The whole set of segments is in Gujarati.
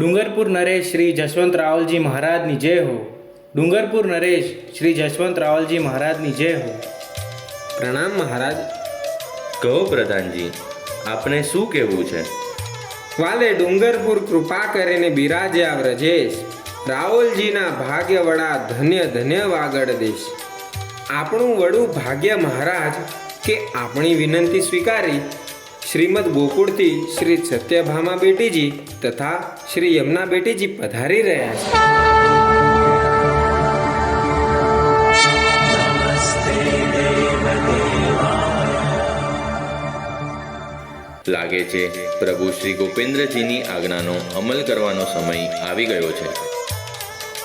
ડુંગરપુર નરેશ શ્રી જસવંત રાવલજી મહારાજની જય હો. ડુંગરપુર નરેશ શ્રી જસવંત રાવલજી મહારાજની જય હો. પ્રણામ મહારાજ. કહો પ્રધાનજી આપને શું કહેવું છે? વાલે ડુંગરપુર કૃપા કરીને બિરાજ્યા વ્રજેશ. રાહુલજીના ભાગ્ય વડા ધન્ય ધન્ય વાગડ દેશ. આપણું વડું ભાગ્ય મહારાજ કે આપણી વિનંતી સ્વીકારી? શ્રીમદ ગોકુળથી શ્રી સત્યભામા બેટીજી તથા શ્રી યમુના બેટીજી પધારી રહ્યા છે. લાગે છે, પ્રભુ શ્રી ગોપેન્દ્રજીની આજ્ઞાનો અમલ કરવાનો સમય આવી ગયો છે.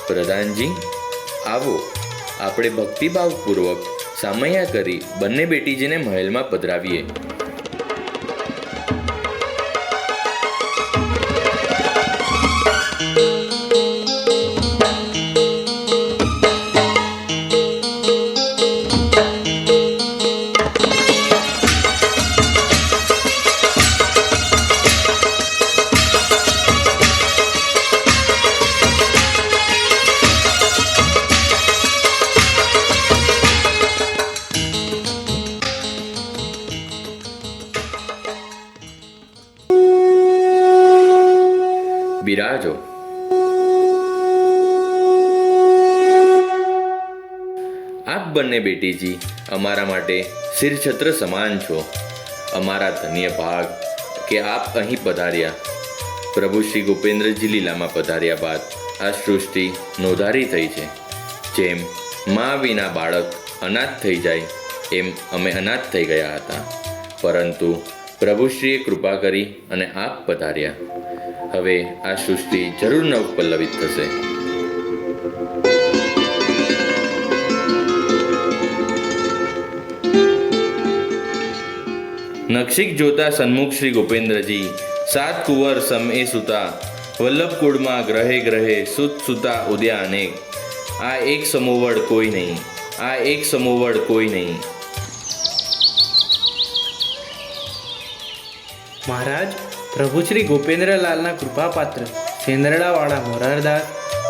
પ્રધાનજી, આવો. આપણે ભક્તિભાવપૂર્વક સામૈયા કરી બંને બેટીજીને મહેલમાં પધરાવીએ. બિરાજો આપ બંને બેટીજી, અમારા માટે શિરછત્ર સમાન છો. અમારા ધન્ય ભાગ કે આપ અહીં પધાર્યા. પ્રભુ શ્રી ગોપેન્દ્રજી લીલામાં પધાર્યા બાદ આ સૃષ્ટિ નોધારી થઈ છે. જેમ મા વિના બાળક અનાથ થઈ જાય, એમ અમે અનાથ થઈ ગયા હતા. પરંતુ પ્રભુશ્રીએ કૃપા કરી અને આપ પધાર્યા. હવે આ સૃષ્ટિ જરૂર નવપલ્લવિત થશે. નક્ષિક જોતા સન્મુખ શ્રી ગોપેન્દ્રજી, સાત કુંવર સમએ સુતા, વલ્લભકુળમાં ગ્રહે ગ્રહે સુત સુતા ઉદ્યા અનેક. આ એક સમોવડ કોઈ નહીં, આ એક સમોવડ કોઈ નહીં. મહારાજ પ્રભુ શ્રી ગોપેન્દ્રલાલના કૃપાપાત્ર, સેંદરડાવાળા મોરારદાસ,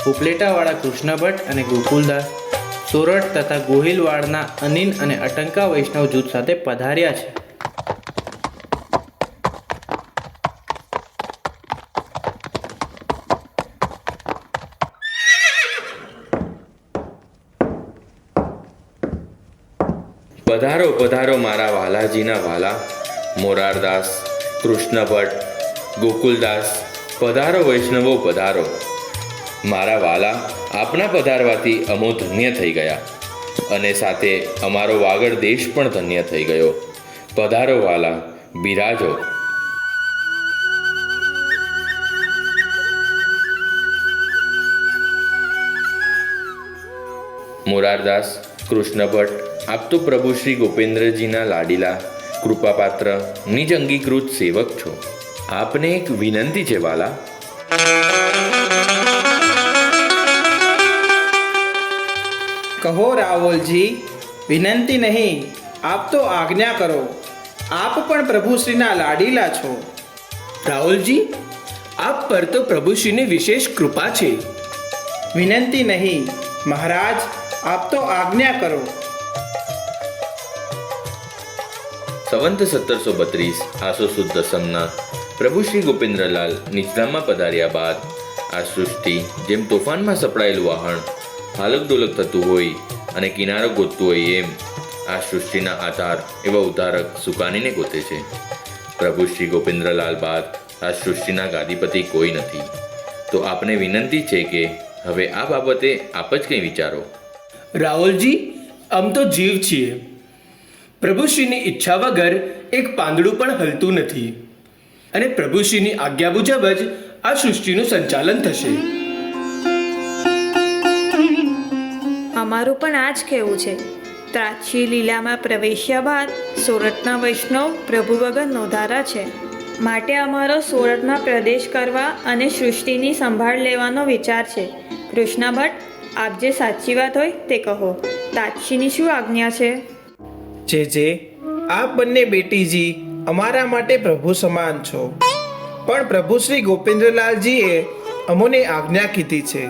ઉપલેટાવાળા કૃષ્ણ ભટ્ટ અને ગોકુલદાસ, સોરઠ તથા ગોહિલવાડના અનિન અને અટંકા વૈષ્ણવ જૂથ સાથે પધાર્યા છે. પધારો પધારો મારા વાલાજીના વાલા, મોરારદાસ કૃષ્ણ ભટ્ટ ગોકુલદાસ પધારો વૈષ્ણવો, પધારો. મારા વાલા, આપના પધારવાથી અમો ધન્ય થઈ ગયા. અને સાથે અમારો વાગડ દેશ પણ ધન્ય થઈ ગયો. પધારો વાલા, બિરાજો. મોરારદાસ કૃષ્ણ ભટ્ટ, આપ પ્રભુ શ્રી ગોપેન્દ્રજીના લાડીલા, કૃપાપાત્ર નિજ અંગીકૃત સેવક છો. આપને એક વિનંતી છે વાલા. કહો રાવલજી વિનંતી નહીં આપ તો આજ્ઞા કરો. આપ પણ પ્રભુશ્રીના લાડીલા છો. રાહુલજી આપ પર તો પ્રભુશ્રીની વિશેષ કૃપા છે. વિનંતી નહીં મહારાજ આપ તો આજ્ઞા કરો. સંવંત સત્તરસો બત્રીસ આસો સુદ દસમના પ્રભુ શ્રી ગોપેન્દ્રલાલ નિજધામમાં પધાર્યા બાદ આ સૃષ્ટિ જેમ તોફાનમાં સપડાયેલું વાહણ, હાલક ડોલક થતું હોય અને કિનારો ગોતતું હોય એમ, આ સૃષ્ટિના આધાર એવા ઉદ્ધારક સુકાનીને ગોતે છે. પ્રભુ શ્રી ગોપેન્દ્રલાલ બાદ આ સૃષ્ટિના ગાદીપતિ કોઈ નથી. તો આપને વિનંતી છે કે હવે આ બાબતે આપ જ કંઈ વિચારો. રાહુલજી આમ તો જીવ છીએ. પ્રભુશ્રીની ઈચ્છા વગર એક પાંદડું પણ હલતું નથી. અને પ્રભુશ્રીની આજ્ઞા મુજબ જ આ સૃષ્ટિનું સંચાલન થશે. અમારું પણ આ જ કહેવું છે. ત્રાચી લીલામાં પ્રવેશ્યા બાદ સોરઠના વૈષ્ણવ પ્રભુ વગર નોધારા છે. માટે અમારો સોરઠમાં પ્રદેશ કરવા અને સૃષ્ટિની સંભાળ લેવાનો વિચાર છે. કૃષ્ણ ભટ્ટ આપ જે સાચી વાત હોય તે કહો. તાચીની શું આજ્ઞા છે? જે જે આપ બંને બેટીજી અમારા માટે પ્રભુ સમાન છો. પણ પ્રભુ શ્રી ગોપેન્દ્રલાલજીએ અમોને આજ્ઞા કીધી છે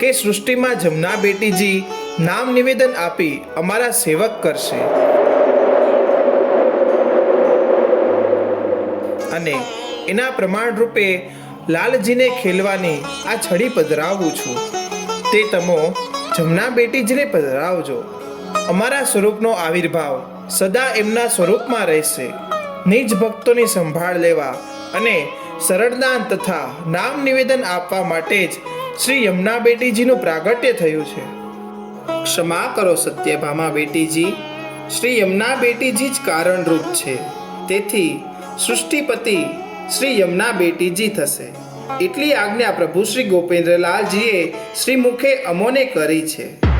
કે સૃષ્ટિમાં જમના બેટીજી નામ નિવેદન આપી અમારા સેવક કરશે. અને એના પ્રમાણ રૂપે લાલજીને ખેલવાની આ છડી પધરાવું છું. તે તમો જમના બેટીજીને પધરાવજો. અમારા સ્વરૂપનો આવિર્ભાવ સદા એમના સ્વરૂપમાં રહેશે. નિજ ભક્તોની સંભાળ લેવા અને સરળદાન તથા નામ નિવેદન આપવા માટે જ શ્રી યમુના બેટીજીનું પ્રાગટ્ય થયું છે. ક્ષમા કરો સત્યભામા બેટીજી. શ્રી યમુના બેટીજી જ કારણરૂપ છે. તેથી સૃષ્ટિપતિ શ્રી યમુના બેટીજી થશે. એટલી આજ્ઞા પ્રભુ શ્રી ગોપેન્દ્રલાલજીએ શ્રી મુખે અમોને કરી છે.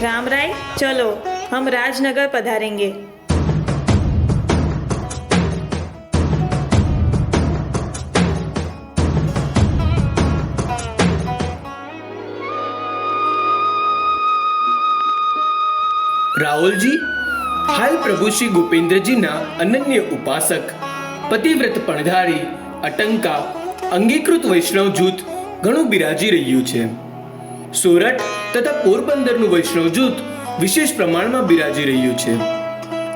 राम राय चलो हम राजनगर पधारेंगे રાહુલજી હાલ પ્રભુ શ્રી ગોપેન્દ્રજીના અનન્ય ઉપાસક પતિવ્રત પણધારી અટંકા અંગીકૃત વૈષ્ણવ જૂથ ઘણું બિરાજી રહ્યું છે સોરઠ તથા પોરબંદરનું વૈષ્ણવ જૂથ વિશેષ પ્રમાણમાં બિરાજી રહ્યું છે.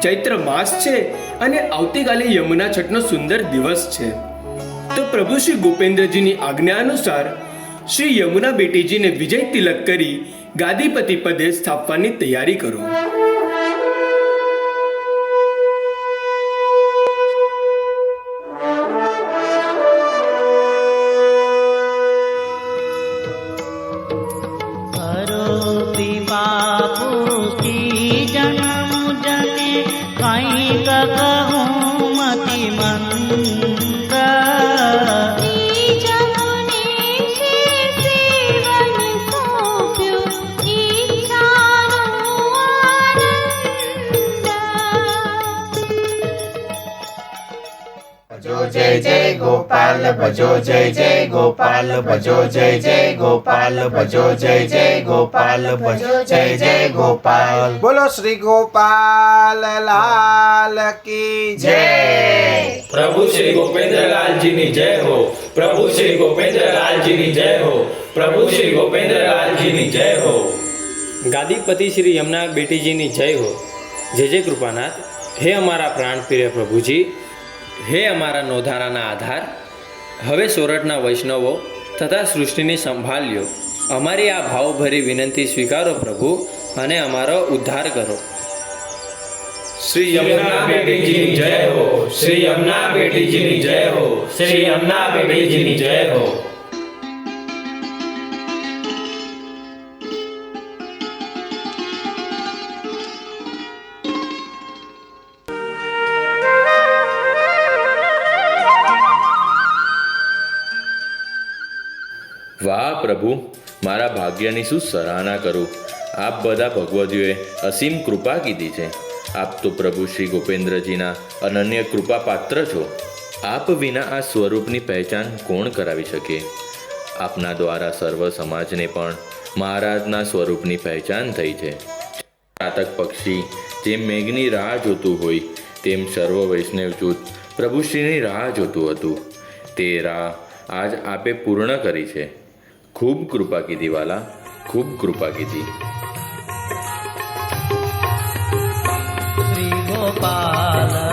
ચૈત્ર માસ છે અને આવતીકાલે યમુના છઠનો સુંદર દિવસ છે. તો પ્રભુ શ્રી ગોપેન્દ્રજીની આજ્ઞા અનુસાર શ્રી યમુના બેટીજીને વિજય તિલક કરી ગાદીપતિ પદે સ્થાપવાની તૈયારી કરો. જય જય ગોપાલ ભજો જય જય ગોપાલ ભજો જય જય ગોપાલ ભજો જય જય ગોપાલ ભજો જય જય ગોપાલ બોલો શ્રી ગોપાલ લાલ કી જય પ્રભુ શ્રી ગોપેન્દ્રલાલજીની જય હો પ્રભુ શ્રી ગોપેન્દ્રલાલજીની જય હો પ્રભુ શ્રી ગોપેન્દ્રલાલજીની જય હો ગાદીપતિ શ્રી યમુના બેટીજીની જય હો જય જય કૃપાનાથ હે અમારા પ્રાણપ્રિય પ્રભુજી હે અમારા નોધારાના આધાર, હવે સોરઠના વૈષ્ણવો તથા સૃષ્ટિની સંભાળ લ્યો અમારી આ ભાવભરી વિનંતી સ્વીકારો પ્રભુ અને અમારો ઉદ્ધાર કરો. શ્રી યમુના બેટીજીની જય હો, શ્રી યમુના બેટીજીની જય હો, શ્રી યમુના બેટીજીની જય હો. પ્રભુ, મારા ભાગ્યની શું સરાહના કરું. આપ બધા ભગવદીઓએ અસીમ કૃપા કીધી છે. આપ તો પ્રભુ શ્રી ગોપેન્દ્રજીના અનન્ય કૃપા પાત્ર છો. આપ વિના આ સ્વરૂપની પહેચાન કોણ કરાવી શકે? આપના દ્વારા સર્વ સમાજને પણ મહારાજના સ્વરૂપની પહેચાન થઈ છે. ચાતક પક્ષી જેમ મેઘની રાહ જોતું હોય, તેમ સર્વ વૈષ્ણવ જૂથ પ્રભુશ્રીની રાહ જોતું હતું. તે રાહ આજ આપે પૂર્ણ કરી છે. ખૂબ કૃપા કીધી વાલા. ખૂબ કૃપા કીધી. શ્રી ગોપાલ